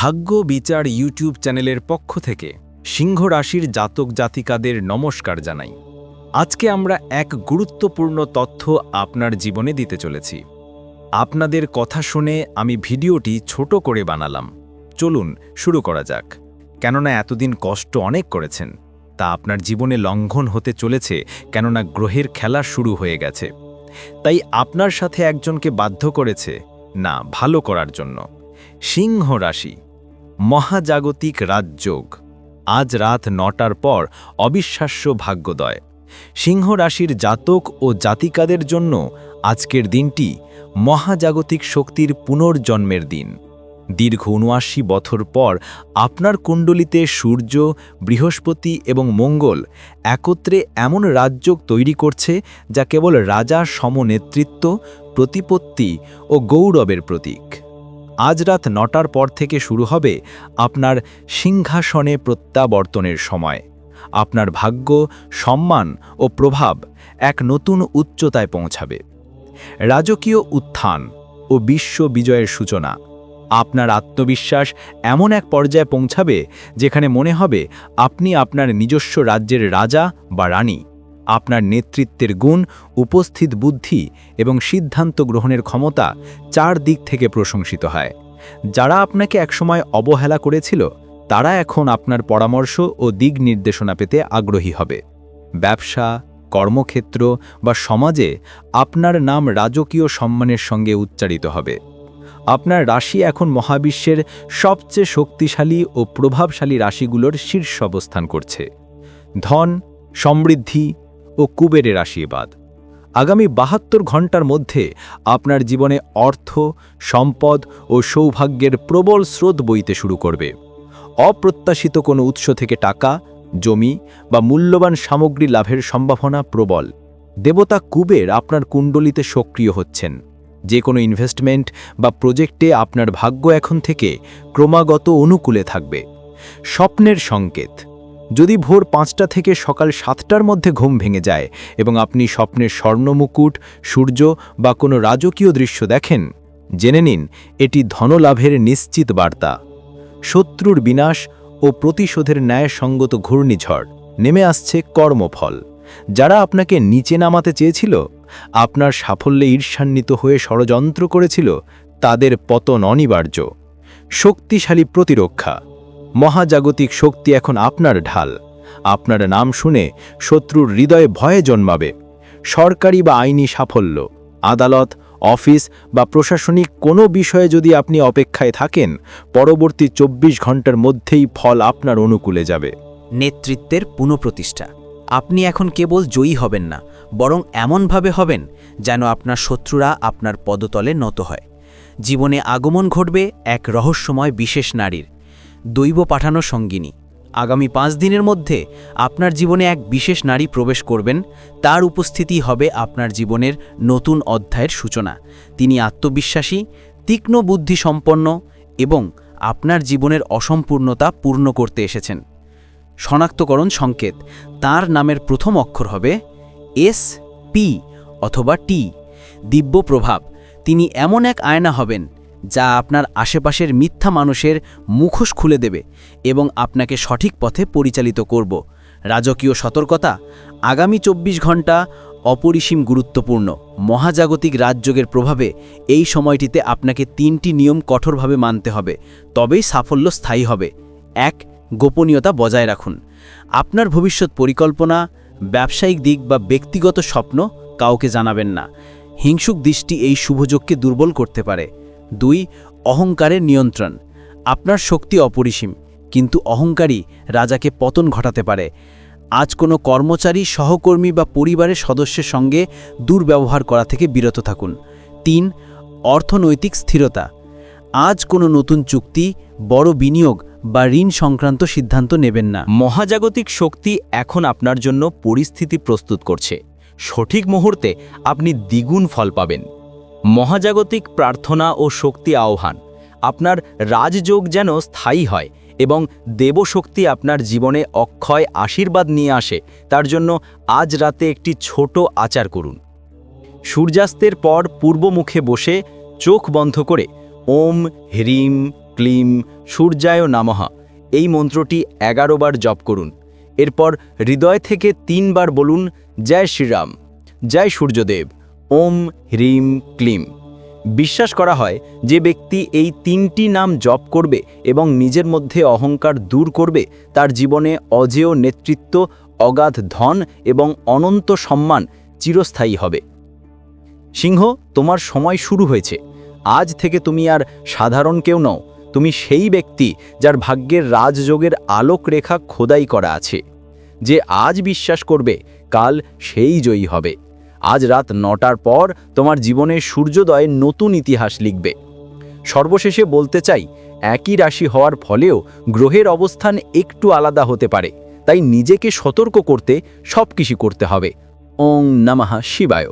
ভাগ্য বিচার ইউটিউব চ্যানেলের পক্ষ থেকে সিংহ রাশির জাতক জাতিকাদের নমস্কার জানাই। আজকে আমরা এক গুরুত্বপূর্ণ তথ্য আপনার জীবনে দিতে চলেছি। আপনাদের কথা শুনে আমি ভিডিওটি ছোট করে বানালাম। চলুন শুরু করা যাক। কেননা এতদিন কষ্ট অনেক করেছেন, তা আপনার জীবনে লঙ্ঘন হতে চলেছে, কেননা গ্রহের খেলা শুরু হয়ে গেছে। তাই আপনার সাথে একজনকে বাধ্য করেছে, না, ভালো করার জন্য। সিংহ রাশি। মহাজাগতিক রাজযোগ। আজ রাত নটার পর অবিশ্বাস্য ভাগ্যোদয়। সিংহ রাশির জাতক ও জাতিকাদের জন্য আজকের দিনটি মহাজাগতিক শক্তির পুনর্জন্মের দিন। দীর্ঘ উনআশি বছর পর আপনার কুণ্ডলিতে সূর্য, বৃহস্পতি এবং মঙ্গল একত্রে এমন রাজযোগ তৈরি করছে যা কেবল রাজা সমনেতৃত্ব, প্রতিপত্তি ও গৌরবের প্রতীক। আজ রাত নটার পর থেকে শুরু হবে আপনার সিংহাসনে প্রত্যাবর্তনের সময়। আপনার ভাগ্য, সম্মান ও প্রভাব এক নতুন উচ্চতায় পৌঁছাবে। রাজকীয় উত্থান ও বিশ্ব বিজয়ের সূচনা। আপনার আত্মবিশ্বাস এমন এক পর্যায়ে পৌঁছাবে যেখানে মনে হবে আপনি আপনার নিজস্ব রাজ্যের রাজা বা রানী। আপনার নেতৃত্বের গুণ, উপস্থিত বুদ্ধি এবং সিদ্ধান্ত গ্রহণের ক্ষমতা চার দিক থেকে প্রশংসিত হয়। যারা আপনাকে একসময় অবহেলা করেছিল, তারা এখন আপনার পরামর্শ ও দিক নির্দেশনা পেতে আগ্রহী হবে। ব্যবসা, কর্মক্ষেত্র বা সমাজে আপনার নাম রাজকীয় সম্মানের সঙ্গে উচ্চারিত হবে। আপনার রাশি এখন মহাবিশ্বের সবচেয়ে শক্তিশালী ও প্রভাবশালী রাশিগুলোর শীর্ষ অবস্থান করছে। ধন, সমৃদ্ধি ও কুবেরের আশীর্বাদ। আগামী বাহাত্তর ঘণ্টার মধ্যে আপনার জীবনে অর্থ, সম্পদ ও সৌভাগ্যের প্রবল স্রোত বইতে শুরু করবে। অপ্রত্যাশিত কোনো উৎস থেকে টাকা, জমি বা মূল্যবান সামগ্রী লাভের সম্ভাবনা প্রবল। দেবতা কুবের আপনার কুণ্ডলিতে সক্রিয় হচ্ছেন। যে কোনো ইনভেস্টমেন্ট বা প্রজেক্টে আপনার ভাগ্য এখন থেকে ক্রমাগত অনুকূলে থাকবে। স্বপ্নের সংকেত। যদি ভোর পাঁচটা থেকে সকাল সাতটার মধ্যে ঘুম ভেঙে যায় এবং আপনি স্বপ্নের স্বর্ণমুকুট সূর্য বা কোনো রাজকীয় দৃশ্য দেখেন, জেনে নিন এটি ধনলাভের নিশ্চিত বার্তা। শত্রুর বিনাশ ও প্রতিশোধের ন্যায়সঙ্গত ঘূর্ণিঝড়, নেমে আসছে কর্মফল। যারা আপনাকে নিচে নামাতে চেয়েছিল, আপনার সাফল্যে ঈর্ষান্বিত হয়ে ষড়যন্ত্র করেছিল, তাদের পতন অনিবার্য। শক্তিশালী প্রতিরক্ষা। মহাজাগতিক শক্তি এখন আপনার ঢাল। আপনার নাম শুনে শত্রুর হৃদয়ে ভয়ে জন্মাবে। সরকারি বা আইনি সাফল্য, আদালত, অফিস বা প্রশাসনিক কোনো বিষয়ে যদি আপনি অপেক্ষায় থাকেন, পরবর্তী চব্বিশ ঘণ্টার মধ্যেই ফল আপনার অনুকূলে যাবে। নেতৃত্বের পুনঃপ্রতিষ্ঠা। আপনি এখন কেবল জয়ী হবেন না, বরং এমনভাবে হবেন যেন আপনার শত্রুরা আপনার পদতলে নত হয়। জীবনে আগমন ঘটবে এক রহস্যময় বিশেষ নারীর। দৈব পাঠানো সঙ্গিনী। আগামী পাঁচ দিনের মধ্যে আপনার জীবনে এক বিশেষ নারী প্রবেশ করবেন, তার উপস্থিতি হবে আপনার জীবনের নতুন অধ্যায়ের সূচনা। তিনি আত্মবিশ্বাসী, তীক্ষ্ণ বুদ্ধি সম্পন্ন এবং আপনার জীবনের অসম্পূর্ণতা পূর্ণ করতে এসেছেন। শনাক্তকরণ সংকেত, তার নামের প্রথম অক্ষর হবে এস, পি অথবা টি। দিব্য প্রভাব তিনি এমন এক আয়না হবেন যা আপনার আশেপাশের মিথ্যা মানুষের মুখোশ খুলে দেবে এবং আপনাকে সঠিক পথে পরিচালিত করব। রাজকীয় সতর্কতা, আগামী চব্বিশ ঘণ্টা অপরিসীম গুরুত্বপূর্ণ। মহাজাগতিক রাজযোগের প্রভাবে এই সময়টিতে আপনাকে তিনটি নিয়ম কঠোরভাবে মানতে হবে, তবেই সাফল্য স্থায়ী হবে। এক, গোপনীয়তা বজায় রাখুন। আপনার ভবিষ্যৎ পরিকল্পনা, ব্যবসায়িক দিক বা ব্যক্তিগত স্বপ্ন কাউকে জানাবেন না। হিংসুক দৃষ্টি এই শুভযোগকে দুর্বল করতে পারে। দুই, অহংকারের নিয়ন্ত্রণ। আপনার শক্তি অপরিসীম, কিন্তু অহংকারী রাজাকে পতন ঘটাতে পারে। আজ কোনো কর্মচারী, সহকর্মী বা পরিবারের সদস্যের সঙ্গে দুর্ব্যবহার করা থেকে বিরত থাকুন। তিন, অর্থনৈতিক স্থিরতা। আজ কোনো নতুন চুক্তি, বড় বিনিয়োগ বা ঋণ সংক্রান্ত সিদ্ধান্ত নেবেন না। মহাজাগতিক শক্তি এখন আপনার জন্য পরিস্থিতি প্রস্তুত করছে। সঠিক মুহূর্তে আপনি দ্বিগুণ ফল পাবেন। মহাজাগতিক প্রার্থনা ও শক্তি আহ্বান। আপনার রাজযোগ যেন স্থায়ী হয় এবং দেবশক্তি আপনার জীবনে অক্ষয় আশীর্বাদ নিয়ে আসে, তার জন্য আজ রাতে একটি ছোট আচার করুন। সূর্যাস্তের পর পূর্বমুখে বসে চোখ বন্ধ করে ওম, হ্রিম, ক্লিম, সূর্যায় নামহা এই মন্ত্রটি এগারো বার জপ করুন। এরপর হৃদয় থেকে তিনবার বলুন, জয় শ্রীরাম, জয় সূর্যদেব। ওম হ্রিম ক্লিম। বিশ্বাস করা হয় যে ব্যক্তি এই তিনটি নাম জপ করবে এবং নিজের মধ্যে অহংকার দূর করবে, তার জীবনে অজেয় নেতৃত্ব, অগাধ ধন এবং অনন্ত সম্মান চিরস্থায়ী হবে। সিংহ, তোমার সময় শুরু হয়েছে। আজ থেকে তুমি আর সাধারণ কেউ নও। তুমি সেই ব্যক্তি যার ভাগ্যের রাজযোগের আলোক রেখা খোদাই করা আছে। যে আজ বিশ্বাস করবে, কাল সেই জয়ী হবে। আজ রাত নটার পর তোমার জীবনে সূর্যোদয়ে নতুন ইতিহাস লিখবে। সর্বশেষে বলতে চাই, একই রাশি হওয়ার ফলেও গ্রহের অবস্থান একটু আলাদা হতে পারে, তাই নিজেকে সতর্ক করতে সব কিছু করতে হবে। ওং নমঃ শিবায়।